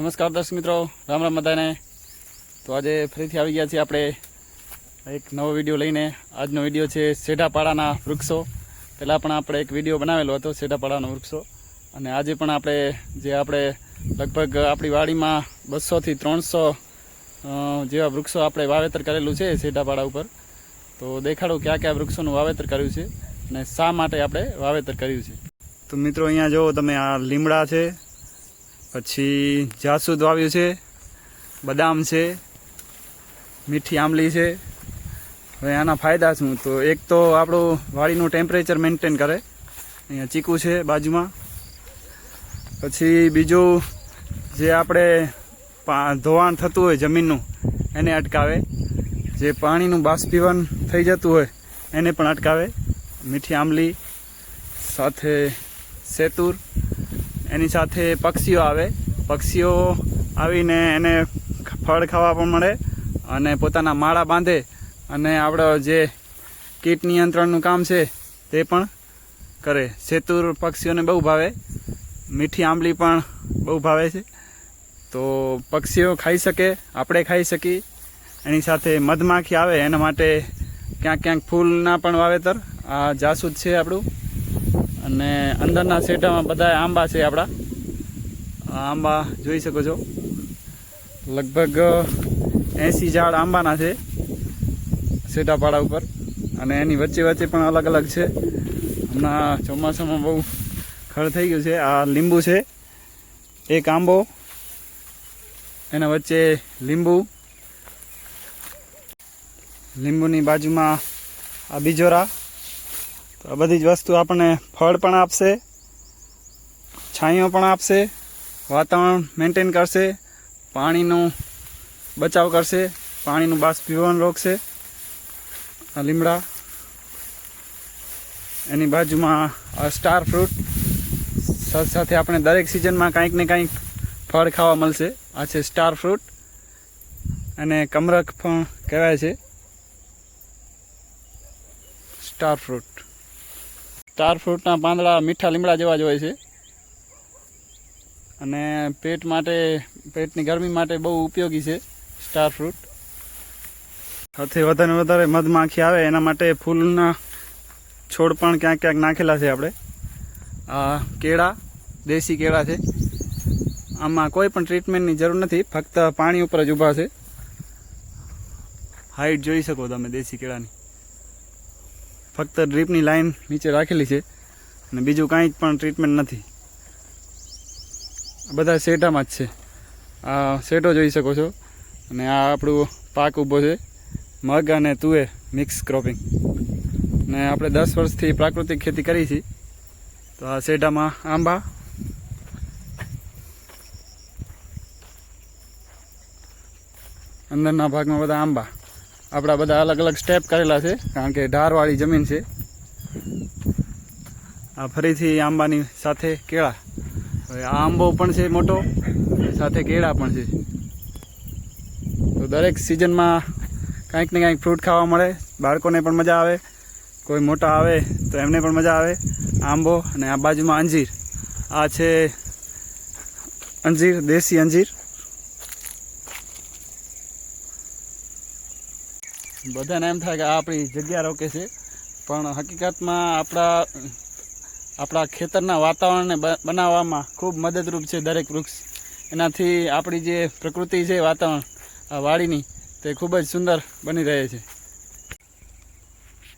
નમસ્કાર દર્શક મિત્રો, રામ રામ બધાને. તો આજે ફરીથી આવી ગયા છીએ આપણે એક નવો વીડિયો લઈને. આજનો વીડિયો છે સેઢાપાડાના વૃક્ષો. પહેલાં પણ આપણે એક વીડિયો બનાવેલો હતો સેઢાપાડાના વૃક્ષો. અને આજે પણ આપણે જે આપણે લગભગ આપણી વાડીમાં બસોથી ત્રણસો જેવા વૃક્ષો આપણે વાવેતર કરેલું છે સેઢાપાડા ઉપર. તો દેખાડો કયા કયા વૃક્ષોનું વાવેતર કર્યું છે અને શા માટે આપણે વાવેતર કર્યું છે. તો મિત્રો અહીંયા જો તમે આ લીમડા છે પછી જાસૂદ વાવ્યું છે, બદામ છે, મીઠી આંબલી છે. હવે આના ફાયદા શું? તો એક તો આપણું વાડીનું ટેમ્પરેચર મેન્ટેન કરે. અહીંયા ચીકુ છે બાજુમાં. પછી બીજું જે આપણે ધોવાણ થતું હોય જમીનનું, એને અટકાવે. જે પાણીનું બાષ્પીવન થઈ જતું હોય, એને પણ અટકાવે. મીઠી આંબલી, સાથે સેતુર એની સાથે પક્ષીઓ આવે. પક્ષીઓ આવીને એને ફળ ખાવા પણ મળે અને પોતાના માળા બાંધે અને આપણો જે કીટ નિયંત્રણનું કામ છે તે પણ કરે. સેતુર પક્ષીઓને બહુ ભાવે. મીઠી આંબલી પણ બહુ ભાવે છે. તો પક્ષીઓ ખાઈ શકે, આપણે ખાઈ શકીએ. એની સાથે મધમાખી આવે, એના માટે ક્યાંક ક્યાંક ફૂલના પણ વાવેતર. આ જાસૂદ છે આપણું. અને અંદરના સેટામાં બધા આંબા છે આપણા. આંબા જોઈ શકો છો. લગભગ એંસી ઝાડ આંબાના છે સેટાપાડા ઉપર. અને એની વચ્ચે વચ્ચે પણ અલગ અલગ છે. હમણાં ચોમાસામાં બહુ ખડ થઈ ગયું છે. આ લીંબુ છે. એક આંબો. એના વચ્ચે લીંબુ. લીંબુની બાજુમાં આ બીજોરા. તો આ બધી જ વસ્તુ આપણને ફળ પણ આપશે, છાંયો પણ આપશે, વાતાવરણ મેન્ટેન કરશે, પાણીનું બચાવ કરશે, પાણીનું બાષ્પીભવન રોકશે. આ લીમડા, એની બાજુમાં સ્ટાર ફ્રૂટ સાથે આપણે દરેક સિઝનમાં કાંઈક ને કાંઈક ફળ ખાવા મળશે. આ છે સ્ટાર ફ્રૂટ અને કમરક પણ કહેવાય છે. સ્ટાર ફ્રૂટ સ્ટાર ફ્રૂટના પાંદડા મીઠા લીમડા જેવા જ હોય છે. અને પેટ માટે, પેટની ગરમી માટે બહુ ઉપયોગી છે સ્ટાર ફ્રૂટ. સૌથી વધારે વધારે મધમાખી આવે, એના માટે ફૂલના છોડ પણ ક્યાંક ક્યાંક નાખેલા છે આપણે. કેળા, દેશી કેળા છે. આમાં કોઈ પણ ટ્રીટમેન્ટની જરૂર નથી, ફક્ત પાણી ઉપર જ ઊભા છે. હાઈટ જોઈ શકો તમે દેશી કેળાની. ફક્ત ડ્રીપની લાઇન નીચે રાખેલી છે અને બીજું કાંઈ પણ ટ્રીટમેન્ટ નથી. બધા શેઢામાં જ છે. આ શેઢો જોઈ શકો છો. અને આ આપણું પાક ઊભો છે. મગ અને તુવેર મિક્સ ક્રોપિંગ ને આપણે દસ વર્ષથી પ્રાકૃતિક ખેતી કરી છે તો આ શેઢામાં આંબા. અંદરના ભાગમાં બધા આંબા. આપણા બધા અલગ અલગ સ્ટેપ કરેલા છે, કારણ કે ઢારવાળી જમીન છે. આ ફરીથી આંબાની સાથે કેળા. હવે આ આંબો પણ છે મોટો સાથે કેળા પણ છે. તો દરેક સિઝનમાં કાંઈક ને કાંઈક ફ્રૂટ ખાવા મળે, બાળકોને પણ મજા આવે, કોઈ મોટા આવે તો એમને પણ મજા આવે. આંબો અને આ બાજુમાં અંજીર. આ છે અંજીર, દેશી અંજીર. બધાને એમ થાય કે આ આપણી જગ્યા રોકે છે. પણ હકીકતમાં આપણા આપણા ખેતરના વાતાવરણને બનાવવામાં ખૂબ મદદરૂપ છે દરેક વૃક્ષ. એનાથી આપણી જે પ્રકૃતિ છે, વાતાવરણ, આ વાડીની, તે ખૂબ જ સુંદર બની રહે છે.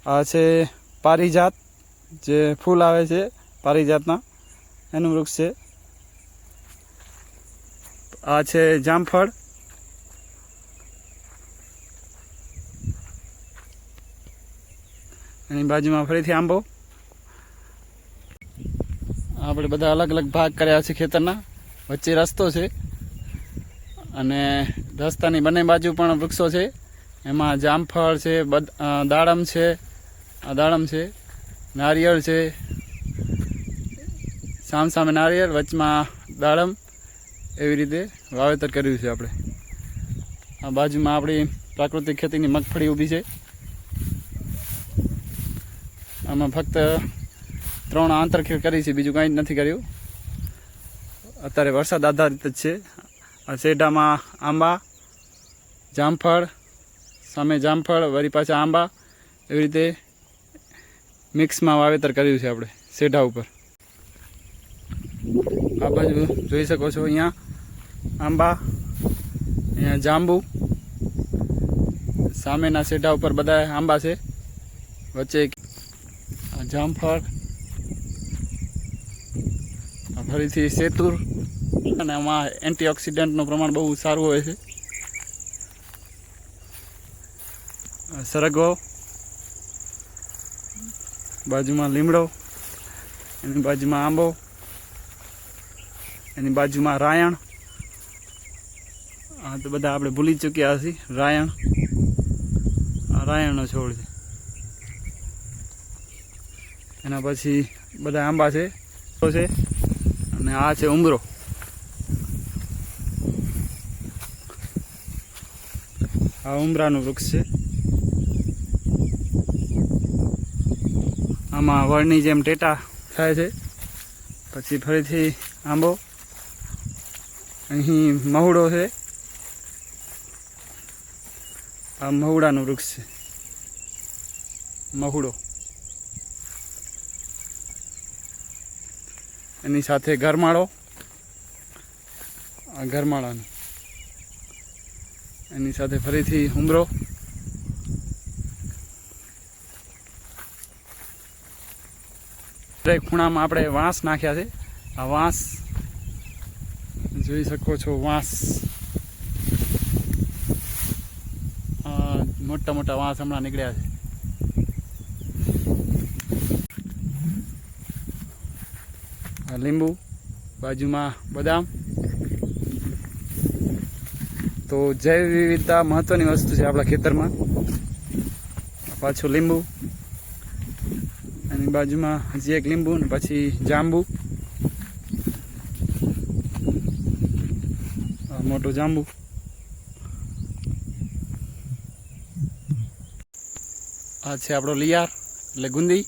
આ છે પારિજાત, જે ફૂલ આવે છે પારિજાતના. એનું વૃક્ષ છે. આ છે જામફળ. એની બાજુમાં ફરીથી આંબો. આપણે બધા અલગ અલગ ભાગ કર્યા છે ખેતરના. વચ્ચે રસ્તો છે. અને રસ્તાની બંને બાજુ પણ વૃક્ષો છે. એમાં જામફળ છે દાડમ છે. દાડમ છે. નારિયેળ છે. સામ સામે નારિયેળ, વચમાં દાડમ. એવી રીતે વાવેતર કર્યું છે આપણે. આ બાજુમાં આપણી પ્રાકૃતિક ખેતીની મગફળી ઊભી છે. આમાં ફક્ત ત્રણ આંતરખેડ કરી છે, બીજું કાંઈ જ નથી કર્યું. અત્યારે વરસાદ આધારિત જ છે. આ શેઢામાં આંબા, જામફળ, સામે જામફળ, વળી પાછા આંબા. એવી રીતે મિક્સમાં વાવેતર કર્યું છે આપણે, શેઢા ઉપર. આ બાજુ જોઈ શકો છો અહીંયા આંબા, અહીંયા જાંબુ. સામેના શેઢા ઉપર બધા આંબા છે. વચ્ચે જામફળ ફરીથી સેતુર. અને આમાં એન્ટીઓક્સિડન્ટનું પ્રમાણ બહુ સારું હોય છે. સરગવો બાજુમાં લીમડો. એની બાજુમાં આંબો. એની બાજુમાં રાયણ. આ તો બધા આપણે ભૂલી ચૂક્યા છીએ. રાયણ. રાયણનો છોડ છે. એના પછી બધા આંબા છે છે અને આ છે ઉમરો. આ ઉમરાનું વૃક્ષ છે. આમાં વળની જેમ ટેટા થાય છે. પછી ફરીથી આંબો. અહીં મહુડો છે. આ મહુડાનું વૃક્ષ છે. મહુડો. એની સાથે ગરમાળો આ ગરમાળાનો એની સાથે ફરીથી હુમરો દરેક ખૂણામાં આપણે વાંસ નાખ્યા છે. આ વાંસ, જોઈ શકો છો વાંસ. મોટા મોટા વાંસ હમણાં નીકળ્યા છે. લીંબુ, બાજુમાં બદામ. તો જૈવ વિવિધતા મહત્વની વસ્તુ છે આપણા ખેતરમાં. પાછું લીંબુ. એની બાજુમાં હજી એક લીંબુ ને પછી જાંબુ. મોટું જાંબુ. આ છે આપણો લિયાર, એટલે ગુંદી.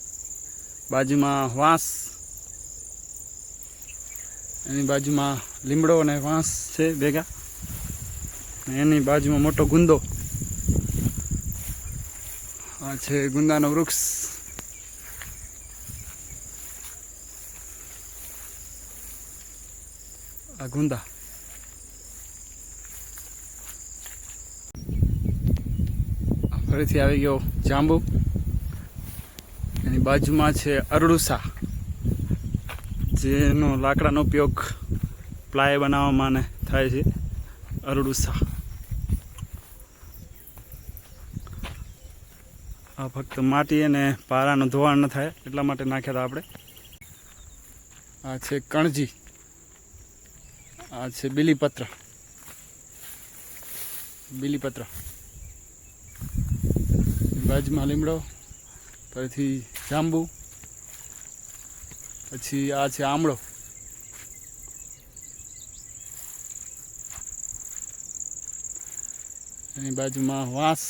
બાજુમાં વાંસ. એની બાજુમાં લીમડો અને વાંસ છે ભેગા. એની બાજુમાં મોટો ગુંદો. આ છે ગુંદાનો વૃક્ષ. આ ગુંદા. ફરીથી આવી ગયો જાંબુ. એની બાજુમાં છે અરડુસા. જેનો લાકડાનો ઉપયોગ પ્લાય બનાવવામાં ને થાય છે. અરડુસા. આ ફક્ત માટી અને પારાનું ધોવાણ ન થાય, એટલા માટે નાખ્યા હતા આપણે. આ છે કણજી. આ છે બીલીપત્ર. બીલીપત્ર. બાજુમાં લીમડો, ફરીથી જાંબુ પછી આ છે આમળો. એની બાજુમાં વાંસ.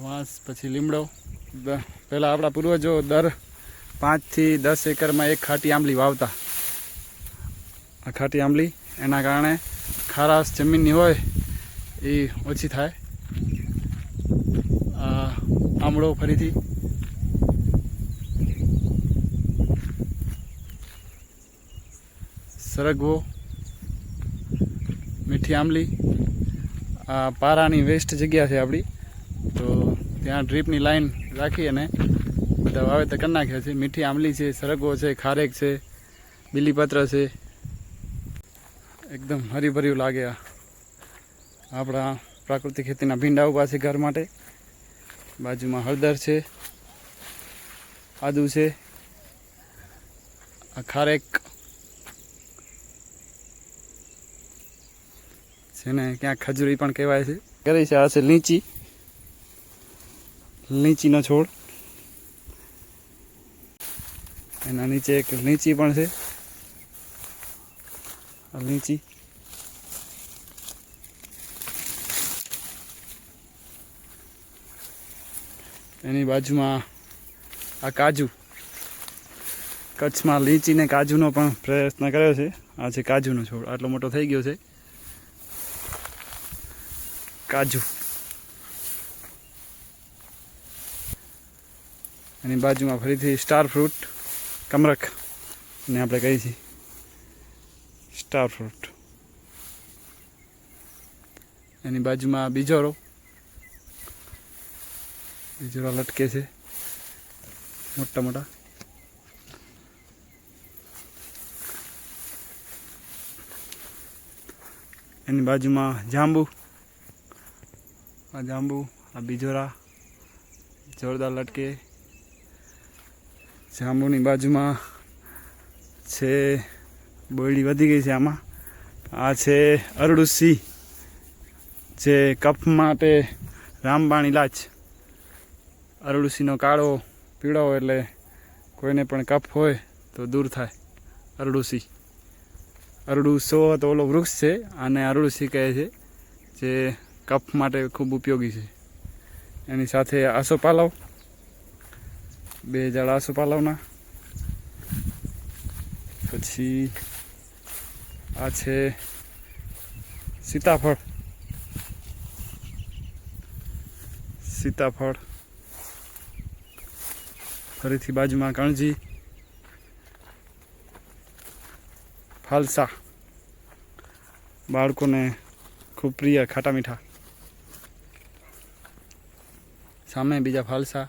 વાંસ પછી લીમડો. પહેલાં આપણા પૂર્વજો દર પાંચથી દસ એકરમાં એક ખાટી આંબલી વાવતા. આ ખાટી આંબલી, એના કારણે ખારાશ જમીનની હોય એ ઓછી થાય. આમળો ફરીથી સરગવો, મીઠી આંબલી. આ પારાની વેસ્ટ જગ્યા છે આપણી. તો ત્યાં ડ્રીપની લાઈન રાખી અને બધા વાવેતર કરી નાખ્યા છે. મીઠી આંબલી છે, સરગવો છે, ખારેક છે, બીલીપત્ર છે. એકદમ હરીભર્યું લાગે આ. આપણા પ્રાકૃતિક ખેતીના ભીંડા ઊભા છે ઘર માટે. બાજુમાં હળદર છે, આદુ છે. આ ખારેક જેને ક્યાંક ખજૂરી પણ કહેવાય છે. કરી છે, આ છે લીચી. લીંચીનો છોડ. એના નીચે એક લીંચી પણ છે. લીચી. એની બાજુમાં આ કાજુ. કચ્છમાં લીચી ને કાજુનો પણ પ્રયત્ન કર્યો છે. આ છે કાજુનો છોડ. આટલો મોટો થઈ ગયો છે. કાજુ. એની બાજુમાં ફરીથી સ્ટાર ફ્રૂટ કમરક ને આપણે કહીએ છીએ સ્ટાર ફ્રૂટ. એની બાજુમાં બીજોરો. બીજોરા લટકે છે. મોટા મોટા. એની બાજુમાં જાંબુ. આ જાંબુ, આ બીજોરા, જોરદાર લટકે. જાંબુની બાજુમાં છે, બોયડી વધી ગઈ છે આમાં. આ છે અરડુસી, જે કફ માટે રામબાણ ઇલાજ અરડુસીનો કાળો પીળો એટલે કોઈને પણ કફ હોય તો દૂર થાય. અરડુસી. અરડુસો તો ઓલો વૃક્ષ છે, આને અરડુસી કહે છે, જે કફ માટે ખૂબ ઉપયોગી છે. એની સાથે આસોપાલવ બે ઝાડ આસોપાલવના પછી આ છે સીતાફળ. સીતાફળ. ફરીથી બાજુમાં કણજી. ફાલસા. બાળકોને ખૂબ પ્રિય ખાટા મીઠા. સામે બીજા ફાલસા,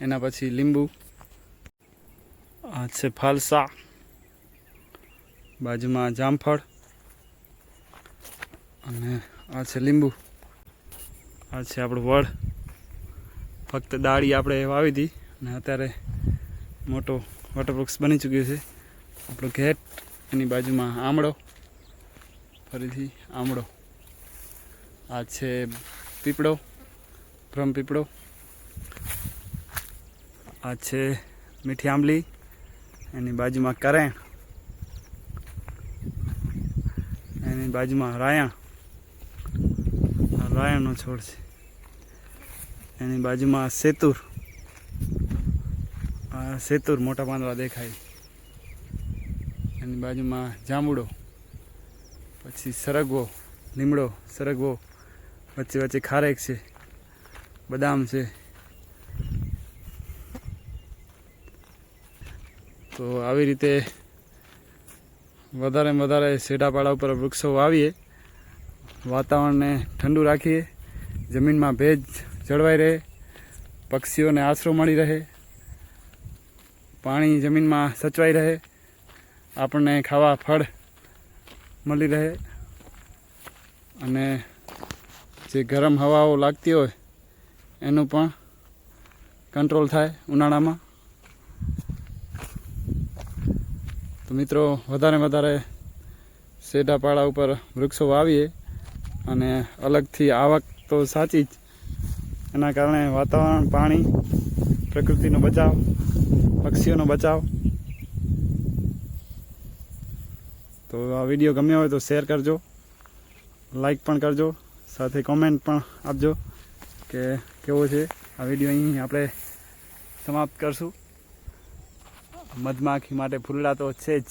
એના પછી લીંબુ, આ છે ફાલસા, બાજુમાં જામફળ, અને આ છે લીંબુ, આ છે આપણું વડ. ફક્ત દાળી આપણે વાવી હતી, અને અત્યારે મોટો વટવૃક્ષ બની ચૂક્યું છે. આપણો ઘેટ, એની બાજુમાં આમળો, ફરીથી આમળો. આ છે પીપળો. ભ્રમ પીપળો. આ છે મીઠી આંબલી, એની બાજુમાં કરેણ, એની બાજુમાં રાયણ. રાયણનો છોડ છે. એની બાજુમાં સેતુર. આ સેતુર મોટા પાંદડા દેખાય. એની બાજુમાં જાંબુડો. પછી સરગવો, લીમડો, સરગવો. વચ્ચે વચ્ચે ખારેક છે. બદામ છે. તો આવી રીતે વધારે વધારે સેડાપાડા ઉપર વૃક્ષો વાવીએ. વાતાવરણને ઠંડુ રાખીએ. જમીનમાં ભેજ જળવાઈ રહે. પક્ષીઓને આશરો મળી રહે. પાણી જમીનમાં સચવાઈ રહે. આપણને ખાવા ફળ મળી રહે. અને જે ગરમ હવાઓ લાગતી હોય એનું પણ કંટ્રોલ થાય ઉનાળામાં. તો મિત્રો, વધારે વધારે સેડાપાડા ઉપર વૃક્ષો વાવીએ અને અલગથી આવક તો સાચી જ. એના કારણે વાતાવરણ, પાણી, પ્રકૃતિનો બચાવ, પક્ષીઓનો બચાવ. તો આ વીડિયો ગમ્યો હોય તો શેર કરજો, લાઈક પણ કરજો, સાથે કોમેન્ટ પણ આપજો કે કેવો છે? આ વીડિયો અહીં આપણે સમાપ્ત કરશું. મધમાખી માટે ફૂલડા તો છે જ.